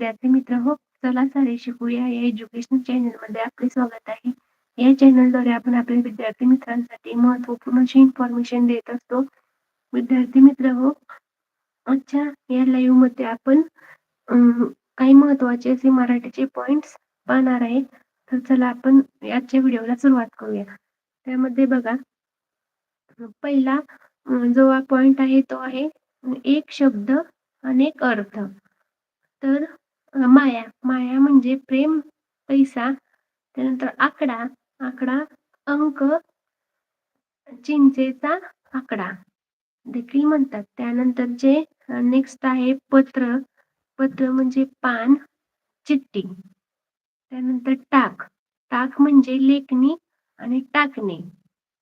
विद्यार्थी मित्र हो चला सारे शिकूया. या एज्युकेशन चॅनलमध्ये आपले स्वागत आहे. या चॅनलद्वारे आपण आपल्या विद्यार्थी मित्रांसाठी महत्त्वपूर्ण अशी इन्फॉर्मेशन देत असतो. विद्यार्थी मित्र हो आजच्या या लाईव्हमध्ये आपण काही महत्त्वाचे असे मराठीचे पॉइंट्स पाहणार आहे. तर चला आपण आजच्या व्हिडिओला सुरुवात करूया. त्यामध्ये बघा पहिला जो पॉइंट आहे तो आहे एक शब्द अनेक अर्थ. तर माया. माया म्हणजे प्रेम पैसा त्यानंतर आकडा. आकडा अंक चिंचेचा आकडा देखील म्हणतात. त्यानंतर जे नेक्स्ट आहे पत्र. पत्र म्हणजे पान चिठ्ठी. त्यानंतर टाक. टाक म्हणजे लेखणी आणि टाकणे.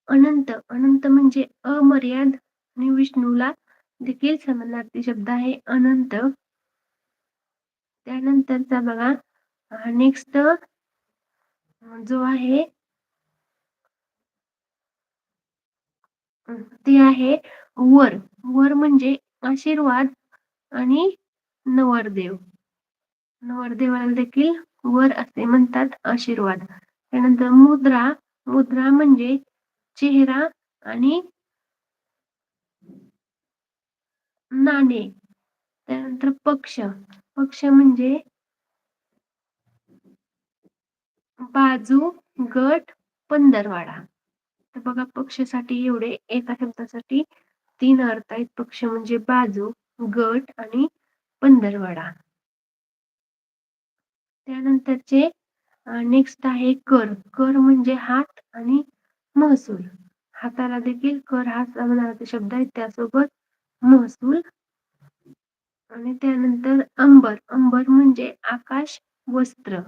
अनंत. अनंत म्हणजे अमर्याद आणि विष्णूला देखील समानार्थी शब्द आहे अनंत. त्यानंतरचा बघा नेक्स्ट जो आहे ते आहे वर. वर म्हणजे आशीर्वाद आणि नवरदेव. नवरदेवाला देखील वर असे म्हणतात आशीर्वाद. त्यानंतर मुद्रा. मुद्रा म्हणजे चेहरा आणि नाणे. त्यानंतर पक्ष. पक्ष म्हणजे बाजू गट पंधरवाडा. तर बघा पक्षासाठी एवढे एका शब्दासाठी तीन अर्थ आहेत. पक्ष म्हणजे बाजू गट आणि पंधरवाडा. त्यानंतरचे नेक्स्ट आहे कर. कर म्हणजे हात आणि महसूल. हाताला देखील कर हा शब्द आहे. त्यासोबत महसूल आणि त्यानंतर अंबर. अंबर म्हणजे आकाश वस्त्र.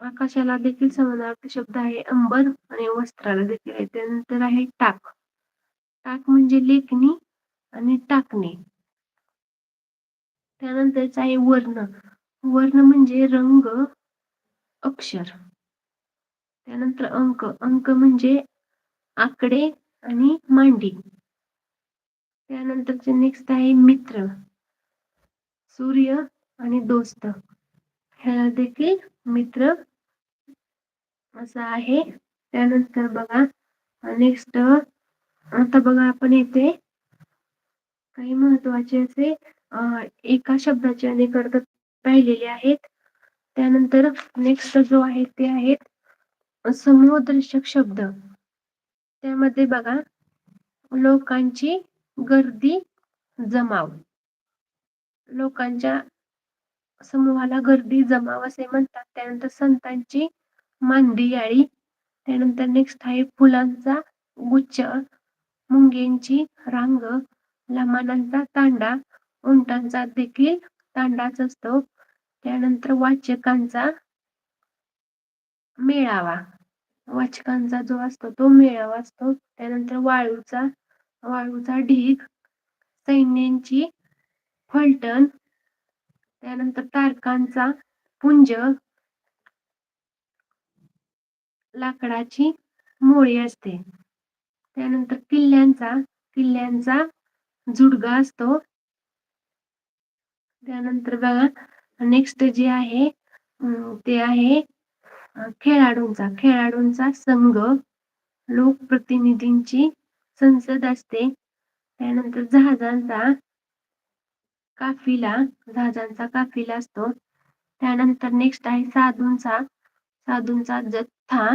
आकाशाला देखील समानार्थी शब्द आहे. अंबर आणि वस्त्राला देखील आहे. त्यानंतर आहे टाक. टाक म्हणजे लेखणी आणि टाकणे. त्यानंतरच आहे वर्ण. वर्ण म्हणजे रंग अक्षर. त्यानंतर अंक. अंक म्हणजे आकडे आणि मांडी. त्यानंतरचे नेक्स्ट आहे मित्र. सूर्य आणि दोस्त. ह्याला देखील मित्र असं आहे. त्यानंतर बघा नेक्स्ट आता बघा आपण येथे काही महत्त्वाचे असे एका शब्दाचे अनेक अर्थ पाहिलेले आहेत. त्यानंतर नेक्स्ट जो आहे ते आहेत समूहदर्शक शब्द त्यामध्ये बघा लोकांची गर्दी जमाव. लोकांच्या समूहाला गर्दी जमाव असे म्हणतात. त्यानंतर संतांची मांदियाळी त्यानंतर नेक्स्ट आहे फुलांचा गुच्छ. मुंग्यांची रांग लमानांचा तांडा उंटांचा देखील तांडाच असतो. त्यानंतर वाचकांचा मेळावा. वाचकांचा जो असतो तो मेळावा असतो. त्यानंतर वाळूचा वाळूचा ढीग. सैन्यांची फलटण त्यानंतर तारकांचा पुंज लाकडाची मोळी असते. त्यानंतर किल्ल्यांचा किल्ल्यांचा जुडगा असतो. त्यानंतर बघा नेक्स्ट जे आहे ते आहे खेळाडूंचा. खेळाडूंचा संघ लोकप्रतिनिधींची संसद असते. त्यानंतर जहाजांचा काफिला जहाजांचा काफिला असतो. त्यानंतर नेक्स्ट आहे साधूंचा. साधूंचा जथ्था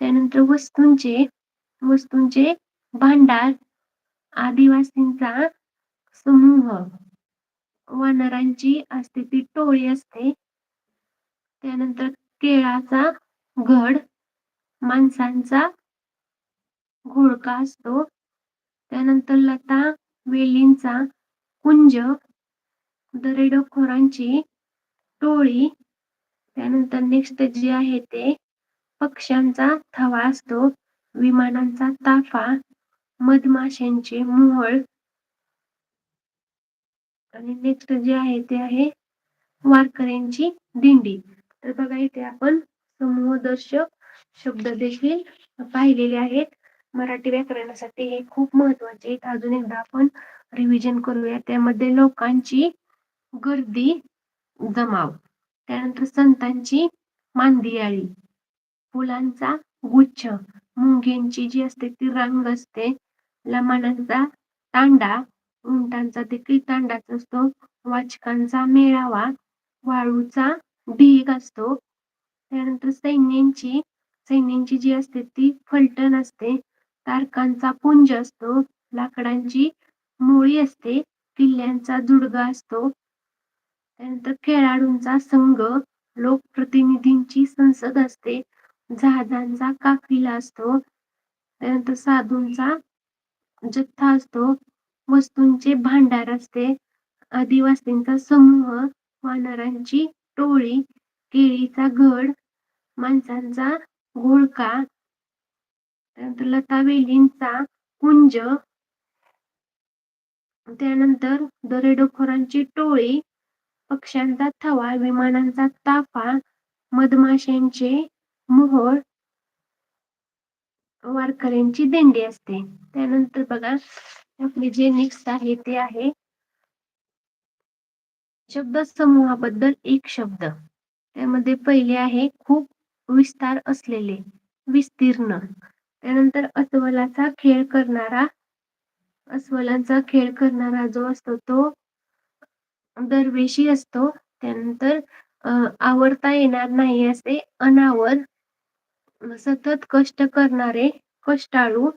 त्यानंतर वस्तूंचे वस्तूंचे भांडार. आदिवासींचा समूह. वानरांची असते ती टोळी असते. त्यानंतर केळाचा घड. माणसांचा घोळका असतो. त्यानंतर लता वेलींचा कुंज. दरेडोखोरांची टोळी. त्यानंतर नेक्स्ट जे आहे ते पक्ष्यांचा थवा असतो. विमानांचा ताफा. मधमाशांचे मोहळ. आणि नेक्स्ट जे आहे ते आहे वारकऱ्यांची दिंडी. तर बघा इथे आपण समूहदर्शक शब्द देखील पाहिलेले आहेत. मराठी व्याकरणासाठी हे खूप महत्त्वाचे आहेत. अजून एकदा आपण रिव्हिजन करूया. त्यामध्ये लोकांची गर्दी जमाव त्यानंतर संतांची मांदियाळी. फुलांचा गुच्छ. मुंग्यांची जी असते ती रांग असते. लमाणांचा तांडा. उंटांचा देखील तांडाच असतो. वाचकांचा मेळावा. वाळूचा ढीग असतो. त्यानंतर सैन्यांची सैन्यांची जी असते ती फलटण असते. तारकांचा पुंज असतो. लाकडांची मोळी असते. किल्ल्यांचा जुडगा असतो. त्यानंतर खेळाडूंचा संघ लोकप्रतिनिधींची संसद असते. जहाजांचा काफिला असतो. त्यानंतर साधूंचा जथ्था असतो. वस्तूंचे भांडार असते. आदिवासींचा समूह वानरांची टोळी केळीचा घड माणसांचा घोळका त्यानंतर लतावेलींचा कुंज. त्यानंतर दरेडोखोरांची टोळी. पक्ष्यांचा थवा विमानांचा ताफा मधमाशांचे मोहोळ वारकऱ्यांची दिंडी असते. त्यानंतर बघा आपले जे नेक्स्ट आहे ते आहे शब्द समूहाबद्दल एक शब्द. त्यामध्ये पहिले आहे खूप विस्तार असलेले विस्तीर्ण. त्यानंतर अस्वलाचा खेळ करणारा अस्वलांचा खेळ करणारा जो असतो तो दरवेशी असतो त्यानंतर आवडता येणार नाही असे अनावर सतत कष्ट करणारे कष्टाळू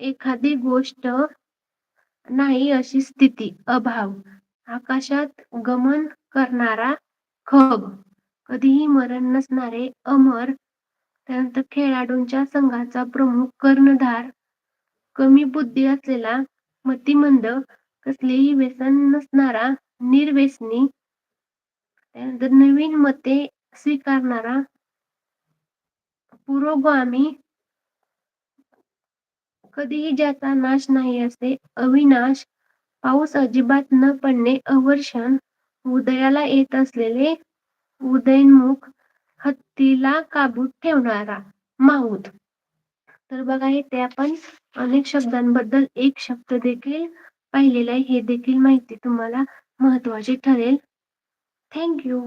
एखादी गोष्ट नाही अशी स्थिती अभाव आकाशात गमन करणारा खग कधीही मरण नसणारे अमर त्यानंतर खेळाडूंच्या संघाचा प्रमुख कर्णधार कमी बुद्धी असलेला मतिमंद कसलेही व्यसन नसणारा निर्व्यसनी त्यानंतर नवीन मते स्वीकारणारा पुरोगामी कधीही ज्याचा नाश नाही असे अविनाश पाऊस अजिबात न पडणे अवर्षण उदयाला येत असलेले उदयनमुख हत्तीला काबूत ठेवणारा माऊद तर बघा इथे आपण अनेक शब्दांबद्दल एक शब्द देखील पाहिलेलं आहे. हे देखील माहिती तुम्हाला महत्त्वाची ठरेल. थँक्यू